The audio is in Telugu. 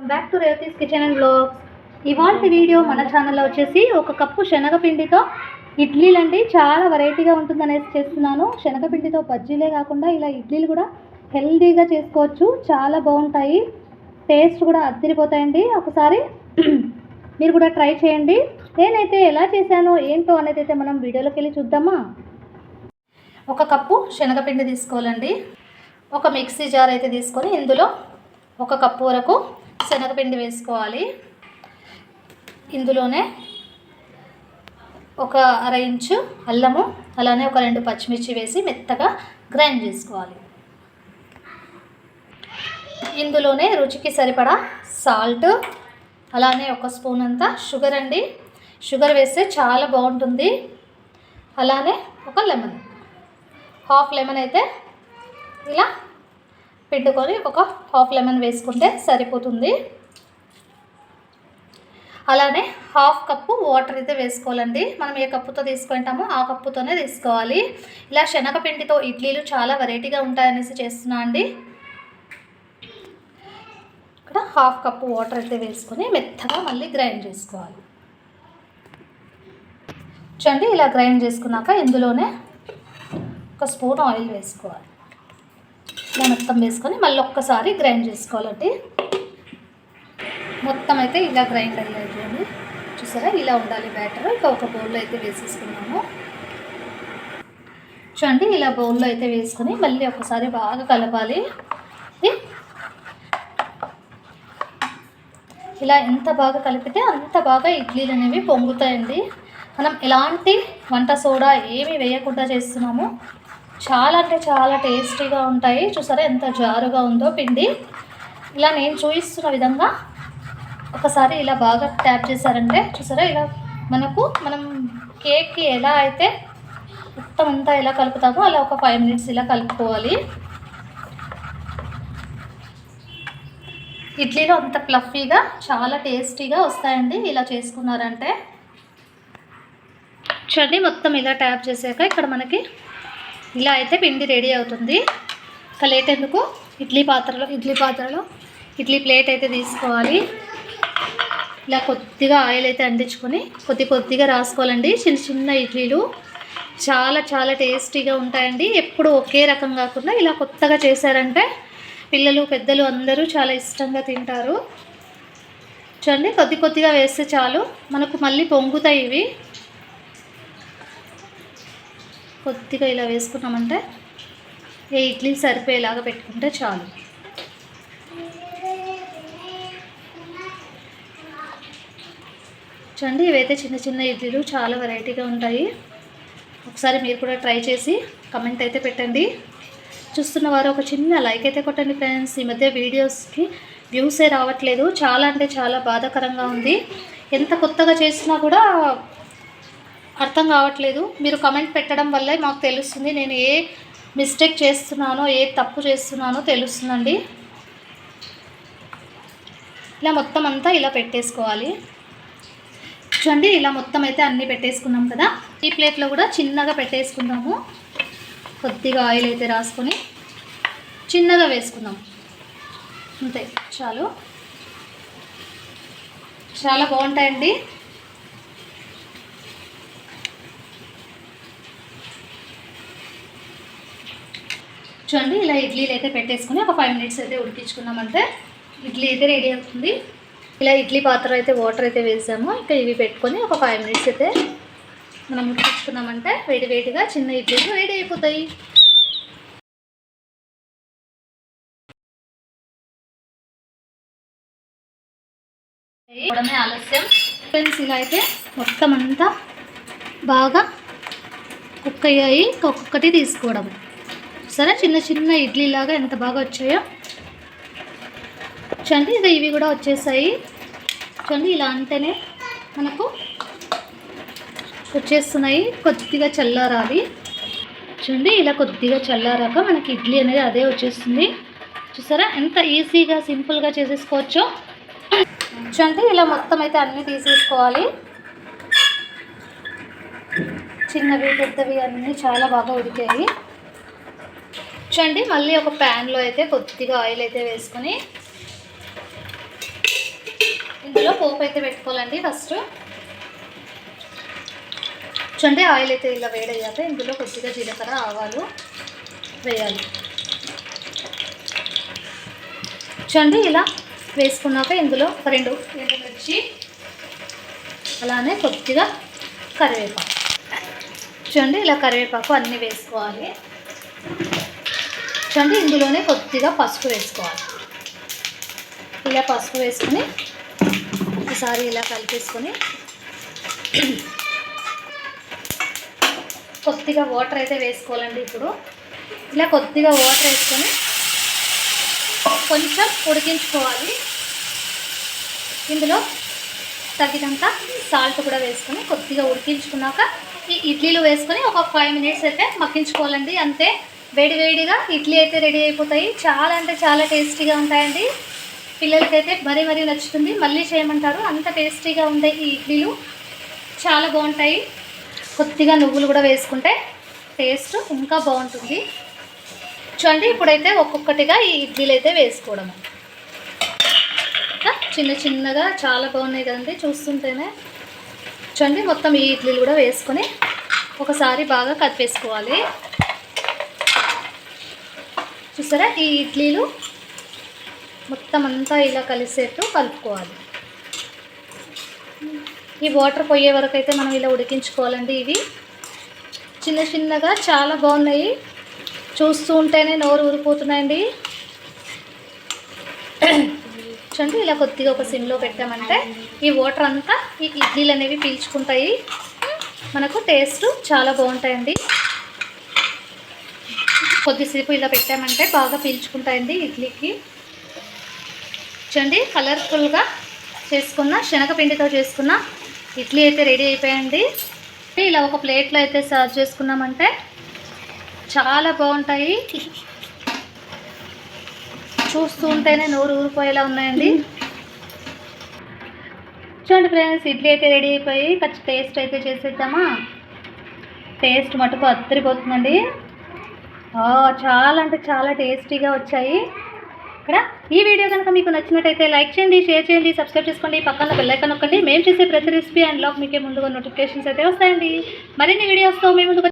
Back to Revathi's kitchen and blogs ఇవాళ వీడియో మన ఛానల్లో వచ్చేసి ఒక కప్పు శనగపిండితో ఇడ్లీలు అండి చాలా వెరైటీగా ఉంటుందనేసి చేస్తున్నాను. శనగపిండితో బజ్జీలే కాకుండా ఇలా ఇడ్లీలు కూడా హెల్దీగా చేసుకోవచ్చు. చాలా బాగుంటాయి. టేస్ట్ కూడా అద్దరిపోతాయండి. ఒకసారి మీరు కూడా ట్రై చేయండి. నేనైతే ఎలా చేశానో ఏంటో అనేది అయితే మనం వీడియోలోకి వెళ్ళి చూద్దామా? ఒక కప్పు శనగపిండి తీసుకోవాలండి. ఒక మిక్సీ జార్ అయితే తీసుకొని ఇందులో ఒక కప్పు వరకు శనగపిండి వేసుకోవాలి. ఇందులోనే ఒక అర ఇంచు అల్లము అలానే ఒక రెండు పచ్చిమిర్చి వేసి మెత్తగా గ్రైండ్ చేసుకోవాలి. ఇందులోనే రుచికి సరిపడా సాల్ట్ అలానే ఒక స్పూన్ అంతా షుగర్ అండి. షుగర్ వేస్తే చాలా బాగుంటుంది. అలానే ఒక లెమన్. హాఫ్ లెమన్ అయితే ఇలా పిండుకొని ఒక హాఫ్ లెమన్ వేసుకుంటే సరిపోతుంది. అలానే హాఫ్ కప్పు వాటర్ అయితే వేసుకోవాలండి. మనం ఏ కప్పుతో తీసుకుంటామో ఆ కప్పుతోనే తీసుకోవాలి. ఇలా శనగపిండితో ఇడ్లీలు చాలా వెరైటీగా ఉంటాయనేసి చేస్తున్నా అండి. ఇక్కడ హాఫ్ కప్పు వాటర్ అయితే వేసుకొని మెత్తగా మళ్ళీ గ్రైండ్ చేసుకోవాలి. చూడండి ఇలా గ్రైండ్ చేసుకున్నాక ఇందులోనే ఒక స్పూన్ ఆయిల్ వేసుకోవాలి. ఇలా మొత్తం వేసుకొని మళ్ళీ ఒక్కసారి గ్రైండ్ చేసుకోవాలండి మొత్తం అయితే ఇలా గ్రైండ్ అయ్యేది చూసారా? ఇలా ఉండాలి బ్యాటర్. ఇక ఒక బౌల్లో అయితే వేసేసుకున్నాము. చూడండి ఇలా బౌల్లో అయితే వేసుకొని మళ్ళీ ఒకసారి బాగా కలపాలి. ఇలా ఎంత బాగా కలిపితే అంత బాగా ఇడ్లీలు అనేవి పొంగుతాయండి. మనం ఎలాంటి వంట సోడా ఏమీ వేయకుండా చేస్తున్నాము చాలా అంటే చాలా టేస్టీగా ఉంటాయి. చూసారా ఎంత జారుగా ఉందో పిండి. ఇలా నేను చూపిస్తున్న విధంగా ఒకసారి ఇలా బాగా ట్యాప్ చేశారంటే చూసారా ఇలా మనకు మనం కేక్కి ఎలా అయితే మొత్తం అంతా ఎలా కలుపుతామో అలా ఒక ఫైవ్ మినిట్స్ ఇలా కలుపుకోవాలి. ఇడ్లీలో అంత ప్లఫీగా చాలా టేస్టీగా వస్తాయండి ఇలా చేసుకున్నారంటే. చూడండి మొత్తం ఇలా ట్యాప్ చేసాక ఇక్కడ మనకి ఇలా అయితే పిండి రెడీ అవుతుంది. ఇక లేట్ ఎందుకు? ఇడ్లీ పాత్రలో ఇడ్లీ పాత్రలో ఇడ్లీ ప్లేట్ అయితే తీసుకోవాలి. ఇలా కొద్దిగా ఆయిల్ అయితే అంటించుకొని కొద్ది కొద్దిగా రాసుకోవాలండి. చిన్న చిన్న ఇడ్లీలు చాలా చాలా టేస్టీగా ఉంటాయండి. ఎప్పుడు ఒకే రకం కాకుండా ఇలా కొత్తగా చేశారంటే పిల్లలు పెద్దలు అందరూ చాలా ఇష్టంగా తింటారు. చూడండి కొద్ది కొద్దిగా వేస్తే చాలు. మనకు మళ్ళీ పొంగుతాయి ఇవి. కొద్దిగా ఇలా వేసుకున్నామంటే ఏ ఇడ్లీ సరిపోయేలాగా పెట్టుకుంటే చాలు. చూడండి ఇవైతే చిన్న చిన్న ఇడ్లీలు చాలా వెరైటీగా ఉంటాయి. ఒకసారి మీరు కూడా ట్రై చేసి కమెంట్ అయితే పెట్టండి. చూస్తున్న వారు ఒక చిన్న లైక్ అయితే కొట్టండి ఫ్రెండ్స్. ఈ మధ్య వీడియోస్కి వ్యూసే రావట్లేదు. చాలా అంటే చాలా బాధాకరంగా ఉంది. ఎంత కొత్తగా చేసినా కూడా అర్థం కావట్లేదు. మీరు కమెంట్ పెట్టడం వల్లే మాకు తెలుస్తుంది. నేను ఏ మిస్టేక్ చేస్తున్నానో ఏ తప్పు చేస్తున్నానో తెలుస్తుందండి. ఇలా మొత్తం అంతా ఇలా పెట్టేసుకోవాలి. చూడండి ఇలా మొత్తం అయితే అన్నీ పెట్టేసుకున్నాం కదా. ఈ ప్లేట్లో కూడా చిన్నగా పెట్టేసుకుందాము. కొద్దిగా ఆయిల్ అయితే రాసుకొని చిన్నగా వేసుకుందాం. అంతే చాలు. చాలా బాగుంటాయండి. చూడండి ఇలా ఇడ్లీలు అయితే పెట్టేసుకుని ఒక ఫైవ్ మినిట్స్ అయితే ఉడికించుకున్నామంటే ఇడ్లీ అయితే రెడీ అవుతుంది. ఇలా ఇడ్లీ పాత్ర అయితే వాటర్ అయితే వేసాము. ఇంకా ఇవి పెట్టుకొని ఒక ఫైవ్ మినిట్స్ అయితే మనం ఉడికించుకున్నామంటే వేడి వేడిగా చిన్న ఇడ్లీలు వేడి అయిపోతాయి. ఆలస్యం. ఫ్రెండ్స్ ఇలా అయితే మొత్తం అంతా బాగా కుక్ అయ్యాయి. ఒక్కొక్కటి తీసుకోవడం. సరే చిన్న చిన్న ఇడ్లీ లాగా ఎంత బాగా వచ్చాయో. చూడండి ఇక ఇవి కూడా వచ్చేసాయి. చూడండి ఇలా అంటేనే మనకు వచ్చేస్తున్నాయి కొద్దిగా చల్లారాలి చూడండి ఇలా కొద్దిగా చల్లారాక మనకి ఇడ్లీ అనేది అదే వచ్చేస్తుంది. చూసారా? ఎంత ఈజీగా సింపుల్గా చేసేసుకోవచ్చో. చూడండి ఇలా మొత్తం అయితే అన్నీ తీసేసుకోవాలి. చిన్నవి పెద్దవి అన్నీ చాలా బాగా ఉడికాయి. చూడండి మళ్ళీ ఒక ప్యాన్లో అయితే కొద్దిగా ఆయిల్ అయితే వేసుకొని ఇందులో పోపు అయితే పెట్టుకోవాలండి ఫస్ట్ చూడండి ఆయిల్ అయితే ఇలా వేడయ్యాక ఇందులో కొద్దిగా జీలకర్ర ఆవాలు వేయాలి. చూడండి ఇలా వేసుకున్నాక ఇందులో ఒక రెండు ఎండుమిర్చి అలానే కొద్దిగా కరివేపాకు. చూడండి ఇలా కరివేపాకు అన్నీ వేసుకోవాలి. చూడండి ఇందులోనే కొద్దిగా పసుపు వేసుకోవాలి. ఇలా పసుపు వేసుకొని ఒకసారి ఇలా కలిపేసుకొని కొద్దిగా వాటర్ అయితే వేసుకోవాలండి ఇప్పుడు. ఇలా కొద్దిగా వాటర్ వేసుకొని కొంచెం ఉడికించుకోవాలి. ఇందులో తగినంత సాల్ట్ కూడా వేసుకొని కొద్దిగా ఉడికించుకున్నాక ఈ ఇడ్లీలు వేసుకొని ఒక ఫైవ్ మినిట్స్ అయితే మక్కించుకోవాలండి అంతే వేడివేడిగా ఇడ్లీ అయితే రెడీ అయిపోతాయి. చాలా అంటే చాలా టేస్టీగా ఉంటాయండి. పిల్లలకైతే మరీ మరీ నచ్చుతుంది. మళ్ళీ చేయమంటారు. అంత టేస్టీగా ఉంటాయి ఈ ఇడ్లీలు చాలా బాగుంటాయి. కొద్దిగా నువ్వులు కూడా వేసుకుంటే టేస్ట్ ఇంకా బాగుంటుంది. చూడండి ఇప్పుడైతే ఒక్కొక్కటిగా ఈ ఇడ్లీలు అయితే వేసుకోవడము ఇంకా చిన్న చిన్నగా చాలా బాగున్నాయి కదండి చూస్తుంటేనే. చూడండి మొత్తం ఈ ఇడ్లీలు కూడా వేసుకొని ఒకసారి బాగా కలిపేసుకోవాలి చూసారా? ఈ ఇడ్లీలు మొత్తం అంతా ఇలా కలిసేట్టు కలుపుకోవాలి. ఈ వాటర్ పోయే వరకు అయితే మనం ఇలా ఉడికించుకోవాలండి ఇవి. చిన్న చిన్నగా చాలా బాగున్నాయి. చూస్తూ ఉంటేనే నోరు ఊరిపోతున్నాయండి. చూడండి ఇలా కొద్దిగా ఒక సిమ్లో పెట్టామంటే ఈ వాటర్ అంతా ఈ ఇడ్లీలు అనేవి పీల్చుకుంటాయి. మనకు టేస్ట్ చాలా బాగుంటాయండి. కొద్దిసేపు ఇలా పెట్టామంటే బాగా పీల్చుకుంటాయండి ఇడ్లీకి. చూడండి కలర్ఫుల్గా చేసుకున్న శనగపిండితో చేసుకున్న ఇడ్లీ అయితే రెడీ అయిపోయాయండి ఇలా ఒక ప్లేట్లో అయితే సర్వ్ చేసుకున్నామంటే చాలా బాగుంటాయి. చూస్తూ ఉంటేనే నోరు ఊరిపోయేలా ఉన్నాయండి. చూడండి ఫ్రెండ్స్ ఇడ్లీ అయితే రెడీ అయిపోయి ఖచ్చితంగా టేస్ట్ అయితే చేసేద్దామా? టేస్ట్ మటుకు అద్దరిపోతుందండి. చాలా అంటే చాలా టేస్టీగా వచ్చాయి. ఇక్కడ ఈ వీడియో కనుక మీకు నచ్చినట్టయితే లైక్ చేయండి షేర్ చేయండి సబ్స్క్రైబ్ చేసుకోండి పక్కన బెల్లైకన్ నొక్కండి. మేము చేసే ప్రతి రెసిపీ అండ్ లాక్ మీకే ముందుగా నోటిఫికేషన్స్ అయితే వస్తాయండి. మరిన్ని వీడియోస్తో మేము ముందుకు